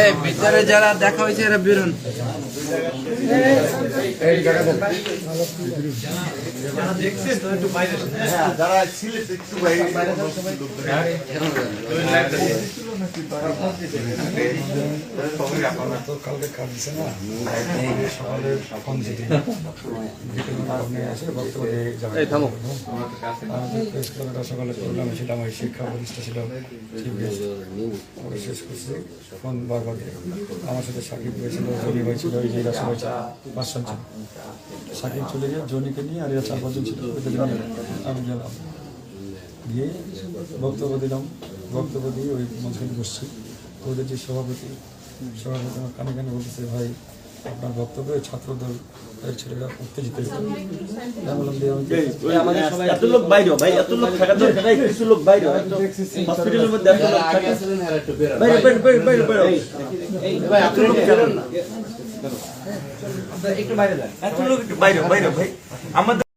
এই ভিতরে যারা দেখা হয়েছে এরা বেরোন। যারা সিলেট একটু বাইরে। সকালে ফোন দিতে সকালে ওই শিক্ষা প্রতিষ্ঠা ছিল শেষ করছি ফোন বারবার আমার সাথে সাকিব হয়েছিল জনি হয়েছিল এই যে সবাই ছিল, পাঁচজন ছিল সাকিব চলে গিয়ে জনিকে নিয়ে আর চার পাঁচজন ছিল আমি গেলাম গিয়ে বক্তব্য দিলাম বক্তব্য দিয়ে ওই মঞ্চে বসছি। তো ওদের যে সভাপতি সভাপতি আমার কানে কানে বলতেছে ভাই আপনার বক্তব্যে ছাত্রদল এর ছেলেরা উত্তেজিত হয়েছে আমি বললাম যে আমি এত লোক বাইরে ভাই এত লোক থাকার দরকার নাই কিছু লোক বাইরে হসপিটালের মধ্যে এত লোক থাকে। বাইরে বাইরে বাইরে বাইরে বাইরে। এত লোক একটু বাইরে যান এত লোক একটু বাইরে বাইরে ভাই। আমাদের